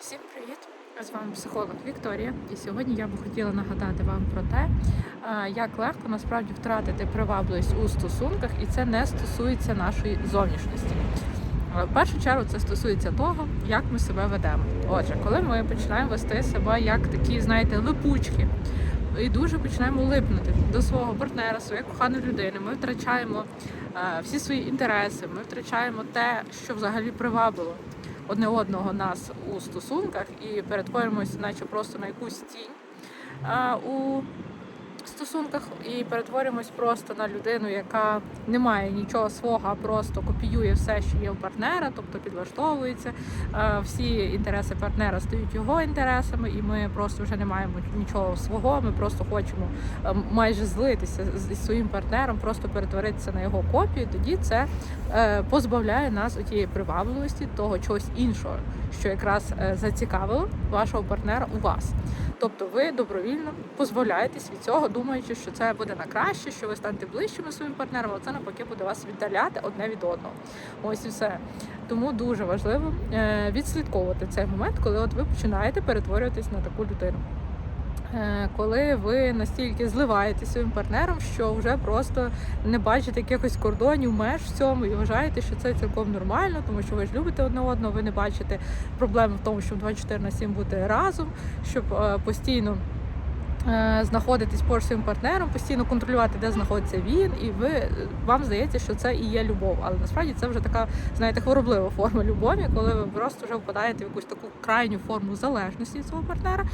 Всім привіт! З вами психолог Вікторія. І сьогодні я би хотіла нагадати вам про те, як легко насправді втратити привабливість у стосунках, і це не стосується нашої зовнішності. Е, В першу чергу це стосується того, як ми себе ведемо. Отже, коли ми починаємо вести себе як такі, знаєте, липучки, і дуже починаємо липнути до свого партнера, своєї коханої людини, ми втрачаємо всі свої інтереси, ми втрачаємо те, що взагалі привабило одне одного нас у стосунках і перетворимось, наче просто на якусь тінь. У стосунках, і перетворюємось просто на людину, яка не має нічого свого, а просто копіює все, що є у партнера, тобто підлаштовується. Всі інтереси партнера стають його інтересами, і ми просто вже не маємо нічого свого. Ми просто хочемо е, майже злитися зі своїм партнером, просто перетворитися на його копію. Тоді це е, позбавляє нас у тієї привабливості, того чогось іншого, що якраз е, зацікавило вашого партнера у вас. Тобто ви добровільно позбавляєтесь від цього, думаючи, що це буде на краще, що ви станете ближчими своїм партнером, а це навпаки буде вас віддаляти одне від одного. Ось і все. Тому дуже важливо е, відслідковувати цей момент, коли от ви починаєте перетворюватись на таку людину. Е, Коли ви настільки зливаєте зі своїм партнером, що вже просто не бачите якихось кордонів, меж в цьому і вважаєте, що це цілком нормально, тому що ви ж любите одне одного, ви не бачите проблем в тому, щоб 24 на 7 бути разом, щоб е, постійно. Е, Знаходитись поруч своїм партнером, постійно контролювати, де знаходиться він, і ви вам здається, що це і є любов. Але насправді це вже така, знаєте, хвороблива форма любові, коли ви просто вже впадаєте в якусь таку крайню форму залежності від свого партнера.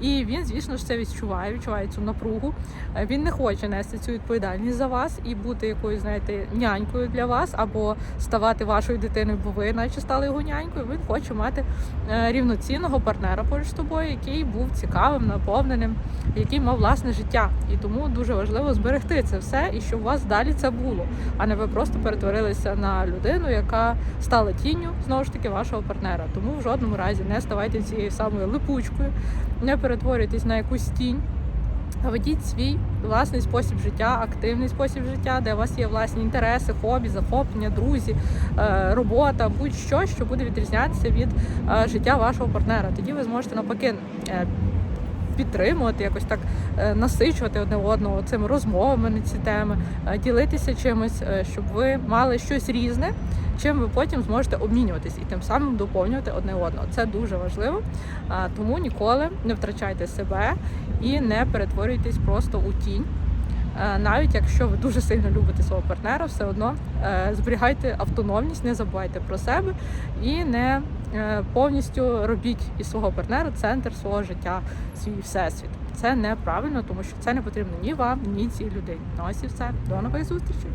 І він, звісно ж, це відчуває, відчуває цю напругу. Е, Він не хоче нести цю відповідальність за вас і бути якоюсь, знаєте, нянькою для вас, або ставати вашою дитиною, бо ви наче стали його нянькою. Він хоче мати е, рівноцінного партнера поруч з тобою, який був цікавим, наповненим, який мав власне життя. І тому дуже важливо зберегти це все і щоб у вас далі це було, а не ви просто перетворилися на людину, яка стала тінню знову ж таки вашого партнера. Тому в жодному разі не ставайте цією самою липучкою, не перетворюйтесь на якусь тінь. Ведіть свій власний спосіб життя, активний спосіб життя, де у вас є власні інтереси, хобі, захоплення, друзі, е, робота, будь-що, що буде відрізнятися від е, життя вашого партнера. Тоді ви зможете навпаки е, підтримувати, якось так е, насичувати одне одного цими розмовами на ці теми, е, ділитися чимось, е, щоб ви мали щось різне, чим ви потім зможете обмінюватись і тим самим доповнювати одне одного. Це дуже важливо. Тому ніколи не втрачайте себе і не перетворюйтесь просто у тінь. Навіть якщо ви дуже сильно любите свого партнера, все одно зберігайте автономність, не забувайте про себе і не повністю робіть із свого партнера центр свого життя, свій всесвіт. Це неправильно, тому що це не потрібно ні вам, ні цій людині. Ну ось і все. До нових зустрічей.